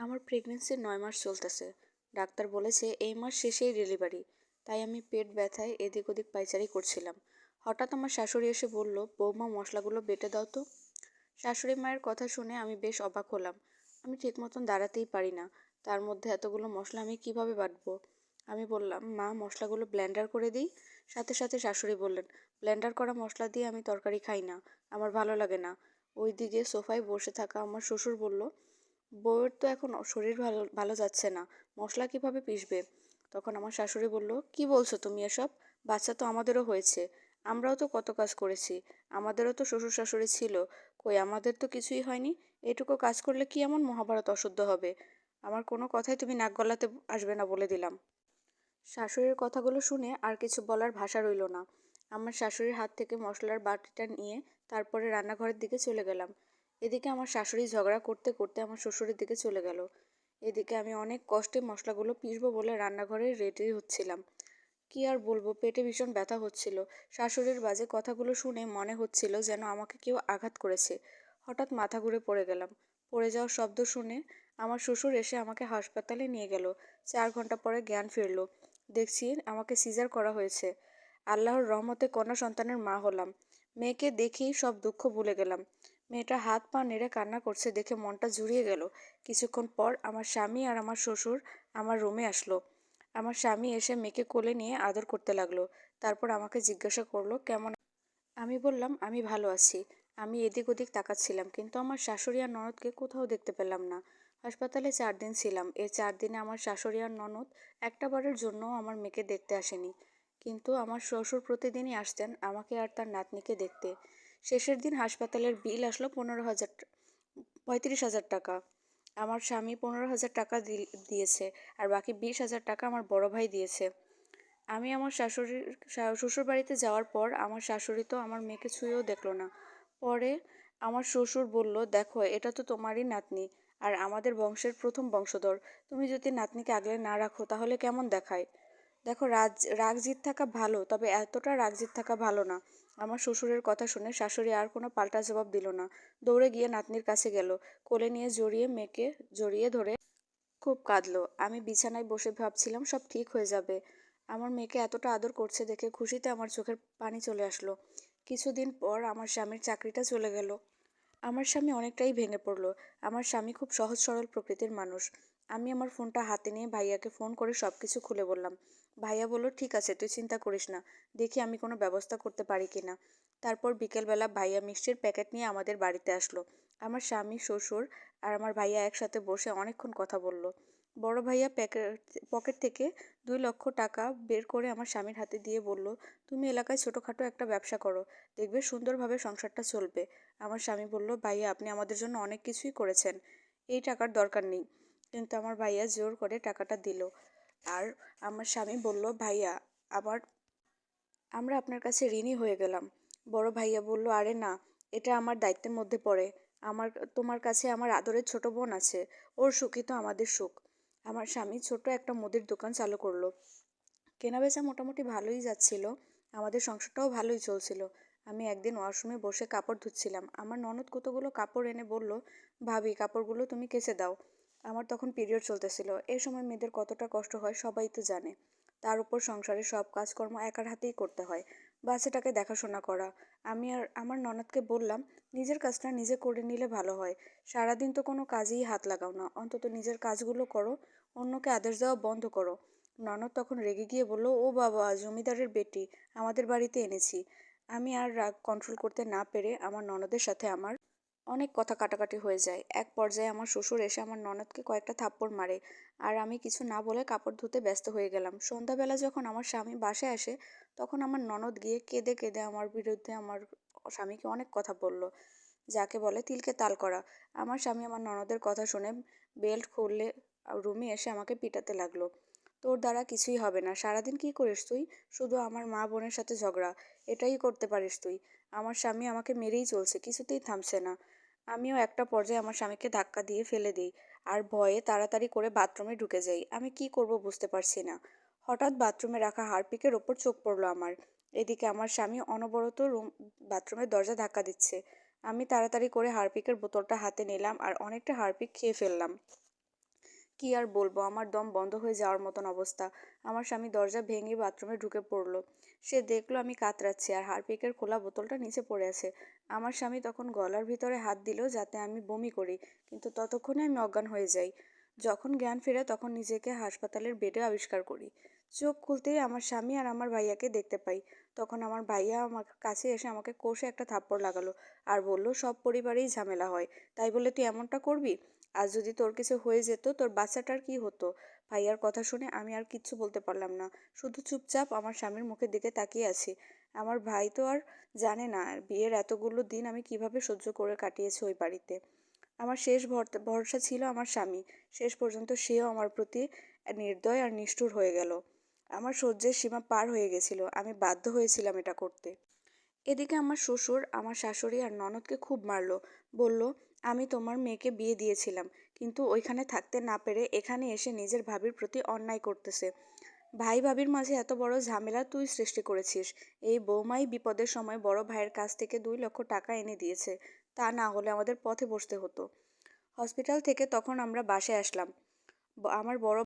আমার প্রেগনেন্সির নয় মাস চলতেছে। ডাক্তার বলেছে এই মাস শেষেই ডেলিভারি তাই আমি পেট ব্যথায় এদিক ওদিক পাইচারি করছিলাম। হঠাৎ আমার শাশুড়ি এসে বলল, বৌমা, মশলাগুলো বেটে দাও তো। শাশুড়ি মায়ের কথা শুনে আমি বেশ অবাক হলাম। আমি ঠিক মতন দাঁড়াতেই পারি না। তার মধ্যে এতগুলো মশলা আমি কীভাবে বাটবো? আমি বললাম, মা, মশলাগুলো ব্লেন্ডার করে দিই। সাথে সাথে শাশুড়ি বললেন ব্লেন্ডার করা মশলা দিয়ে আমি তরকারি খাই না, আমার ভালো লাগে না। ওই দিকে সোফায় বসে থাকা আমার শ্বশুর বলল বউয়ের তো এখন শরীর ভালো ভালো যাচ্ছে না, মশলা কীভাবে পিসবে তখন আমার শাশুড়ি বলল, কি বলছো তুমি এসব? বাচ্চা তো আমাদেরও হয়েছে, আমরাও তো কত কাজ করেছি, আমাদেরও তো শ্বশুর শাশুড়ি ছিল, কই আমাদের তো কিছুই হয়নি, এটুকু কাজ করলে কি এমন মহাভারত অশুদ্ধ হবে? আমার কোনো কথাই তুমি নাক গলাতে আসবে না বলে দিলাম। শাশুড়ির কথাগুলো শুনে আর কিছু বলার ভাষা রইল না। আমার শাশুড়ির হাত থেকে মশলার বাটিটা নিয়ে তারপরে রান্নাঘরের দিকে চলে গেলাম। এদিকে আমার শাশুড়ি ঝগড়া করতে করতে আমার শ্বশুরের দিকে চলে গেল। এদিকে আমি অনেক কষ্টে মশলাগুলো পিসবো বলে রান্নাঘরে রেডি হচ্ছিলাম। কি আর বলব, পেটে ভীষণ ব্যথা হচ্ছিল। শাশুড়ির বাজে কথাগুলো শুনে মনে হচ্ছিল যেন আমাকে কেউ আঘাত করেছে। হঠাৎ মাথা ঘুরে পড়ে গেলাম। পড়ে যাওয়ার শব্দ শুনে আমার শ্বশুর এসে আমাকে হাসপাতালে নিয়ে গেল। চার ঘণ্টা পরে জ্ঞান ফিরল। দেখছি আমাকে সিজার করা হয়েছে। আল্লাহর রহমতে কন্যা সন্তানের মা হলাম। মেয়েকে দেখেই সব দুঃখ ভুলে গেলাম। মেয়েটা হাত পা নেড়ে কান্না করছে দেখে মনটা জুড়িয়ে গেল। কিছুক্ষণ পর আমার স্বামী আর আমার শ্বশুর আমার রুমে আসলো। আমার স্বামী এসে মেয়েকে কোলে নিয়ে আদর করতে লাগল। তারপর আমাকে জিজ্ঞাসা করল, কেমন আমি বললাম, আমি ভালো আছি। আমি এদিক ওদিক তাকাচ্ছিলাম, কিন্তু আমার শাশুড়ি আর ননদকে কোথাও দেখতে পেলাম না। হাসপাতালে চার দিন ছিলাম। এই চার দিনে আমার শাশুড়ি আর ননদ একটা বারের জন্য আমার মেয়েকে দেখতে আসেনি। কিন্তু আমার শ্বশুর প্রতিদিনই আসতেন আমাকে আর তার নাতনিকে দেখতে। শেষের দিন হাসপাতালের বিল আসলো পনেরো হাজার পঁয়ত্রিশ হাজার টাকা। আমার স্বামী পনেরো হাজার টাকা দিয়েছে আর বাকি বিশ হাজার টাকা আমার বড় ভাই দিয়েছে। আমি আমার শাশুড়ির শ্বশুর বাড়িতে যাওয়ার পর আমার শাশুড়ি তো আমার মেয়েকে ছুঁয়েও দেখল না। পরে আমার শ্বশুর বলল, দেখো, এটা তো তোমারই নাতনি আর আমাদের বংশের প্রথম বংশধর। তুমি যদি নাতনিকে আগলে না রাখো তাহলে কেমন দেখায়? দেখো রাগ জিত থাকা ভালো, তবে এতটা রাগ জিত থাকা ভালো না। আমার শ্বশুরের কথা শুনে শাশুড়ি আর কোনো পাল্টা জবাব দিল না। দৌড়ে গিয়ে নাতনির কাছে গেল। কোলে নিয়ে জড়িয়ে মেয়েকে জড়িয়ে ধরে খুব কাঁদলো। আমি বিছানায় বসে ভাবছিলাম, সব ঠিক হয়ে যাবে। আমার মেয়েকে এতটা আদর করছে দেখে খুশিতে আমার চোখের পানি চলে আসলো। কিছুদিন পর আমার স্বামীর চাকরিটা চলে গেল। আমার স্বামী অনেকটাই ভেঙে পড়ল। আমার স্বামী খুব সহজ সরল প্রকৃতির মানুষ। আমি আমার ফোনটা হাতে নিয়ে ভাইয়াকে ফোন করে সব কিছু খুলে বললাম ভাইয়া বলল, ঠিক আছে, তুই চিন্তা করিস না, দেখি আমি কোনো ব্যবস্থা করতে পারি কি না। তারপর বিকেলবেলা ভাইয়া মিষ্টির প্যাকেট নিয়ে আমাদের বাড়িতে আসলো। আমার স্বামী, শ্বশুর আর আমার ভাইয়া একসাথে বসে অনেকক্ষণ কথা বলল। বড় ভাইয়া প্যাকেট, পকেট থেকে দুই লক্ষ টাকা বের করে আমার স্বামীর হাতে দিয়ে বলল, তুমি এলাকায় ছোটোখাটো একটা ব্যবসা করো, দেখবে সুন্দরভাবে সংসারটা চলবে। আমার স্বামী বলল, ভাইয়া, আপনি আমাদের জন্য অনেক কিছুই করেছেন, এই টাকার দরকার নেই। কিন্তু আমার ভাইয়া জোর করে টাকাটা দিল। আর আমার স্বামী বলল, ভাইয়া আবার আমরা আপনার কাছে ঋণী হয়ে গেলাম। বড় ভাইয়া বলল, আরে না, এটা আমার দায়িত্বের মধ্যে পড়ে। আমার, তোমার কাছে আমার আদরের ছোট বোন আছে। ওর সুখই তো আমাদের সুখ। আমার স্বামী ছোট একটা মুদির দোকান চালু করল। কেনাবেচা মোটামুটি ভালোই যাচ্ছিল। আমাদের সংসারটাও ভালোই চলছিল। আমি একদিন ওয়াশরুমে বসে কাপড় ধুচ্ছিলাম। আমার ননদ কতগুলো কাপড় এনে বলল, ভাবি, কাপড়গুলো তুমি কেচে দাও। আমার তখন পিরিয়ড চলতেছিল। এ সময় মেয়েদের কতটা কষ্ট হয় সবাই তো জানে। তার উপর সংসারে সব কাজকর্ম একার হাতেই করতে হয়। বাচ্চাটাকে দেখাশোনা করা। আমি আর আমার ননদকে বললাম, নিজের কাজটা নিজে করে নিলে ভালো হয়। সারাদিন তো কোনো কাজেই হাত লাগাও না। অন্তত নিজের কাজগুলো করো। অন্যকে আদেশ দেওয়া বন্ধ করো। ননদ তখন রেগে গিয়ে বলল, ও বাবা, জমিদারের বেটি। আমাদের বাড়িতে এনেছি। আমি আর রাগ কন্ট্রোল করতে না পেরে আমার ননদের সাথে আমার অনেক কথা কাটাকাটি হয়ে যায়। এক পর্যায়ে আমার শ্বশুর এসে আমার ননদকে কয়েকটা থাপ্পড় মারে। আর আমি কিছু না বলে কাপড় ধুতে ব্যস্ত হয়ে গেলাম। সন্ধ্যাবেলা যখন আমার স্বামী বাসায় আসে, তখন আমার ননদ গিয়ে কেঁদে কেঁদে আমার বিরুদ্ধে আমার স্বামীকে অনেক কথা বলল। যাকে বলে, তিলকে তাল করা। আমার স্বামী আমার ননদের কথা শুনে বেল্ট খুললে রুমে এসে আমাকে পিটাতে লাগল। তোর দ্বারা কিছুই হবে না। সারাদিন কি করিস তুই? শুধু আমার মা বোনের সাথে ঝগড়া। এটাই করতে পারিস তুই। আমার স্বামী আমাকে মেরেই চলছে, কিছুতেই থামছে না। আমিও একটা পর্যায়ে আমার স্বামীকে ধাক্কা দিয়ে ফেলে দিই আর ভয়ে তাড়াতাড়ি করে বাথরুমে ঢুকে যাই। আমি কি করব বুঝতে পারছি না। হঠাৎ বাথরুমে রাখা হারপিকের ওপর চোখ পড়ল আমার। এদিকে আমার স্বামী অনবরত রুম, বাথরুমের দরজা ধাক্কা দিচ্ছে। আমি তাড়াতাড়ি করে হারপিকের বোতলটা হাতে নিলাম আর অনেকটা হারপিক খেয়ে ফেললাম। কি আর বলব, আমার দম বন্ধ হয়ে যাওয়ার মতন অবস্থা। আমার স্বামী দরজা ভেঙে বাথরুমে ঢুকে পড়ল। সে দেখল আমি কাতরাচ্ছি আর হারপিকের খোলা বোতলটা নিচে পড়ে আছে। আমার স্বামী তখন গলার ভিতরে হাত দিল যাতে আমি বমি করি, কিন্তু ততক্ষণে আমি অজ্ঞান হয়ে যাই। যখন জ্ঞান ফেরে তখন নিজেকে হাসপাতালের বেডে আবিষ্কার করি। চোখ খুলতেই আমার স্বামী আর আমার ভাইয়াকে দেখতে পাই। তখন আমার ভাইয়া আমার কাছে এসে আমাকে কষে একটা থাপ্পড় লাগালো আর বলল, সব পরিবারেই ঝামেলা হয়, তাই বলে তুই এমনটা করবি? আজ যদি তোর কিছু হয়ে যেত, তোর বাচ্চাটার কি হতো? ভাইয়ার কথা শুনে আমি আর কিচ্ছু বলতে পারলাম না। শুধু চুপচাপ আমার স্বামীর মুখের দিকে তাকিয়ে আছি। আমার ভাই তো আর জানে না বিয়ের এতগুলো দিন আমি কীভাবে সহ্য করে কাটিয়েছি ওই বাড়িতে। আমার শেষ ভর- ভরসা ছিল আমার স্বামী। শেষ পর্যন্ত সেও আমার প্রতি নির্দয় আর নিষ্ঠুর হয়ে গেল। আমার সহ্যের সীমা পার হয়ে গেছিল। আমি বাধ্য হয়েছিলাম এটা করতে। এদিকে আমার শ্বশুর, আমার শাশুড়ি আর ননদকে খুব মারলো। বলল, আমি তোমার মেয়েকে বিয়ে দিয়েছিলাম, কিন্তু ওইখানে থাকতে না পেরে এখানে এসে নিজের ভাবির প্রতি অন্যায় করতেছে। ভাই ভাবির মাঝে এত বড় ঝামেলা তুই সৃষ্টি করেছিস। এই বৌমাই বিপদের সময় বড় ভাইয়ের কাছ থেকে দুই লক্ষ টাকা এনে দিয়েছে। তা না হলে আমাদের পথে বসতে হতো। হসপিটাল থেকে তখন আমরা বাসায় আসলাম। আমার বড়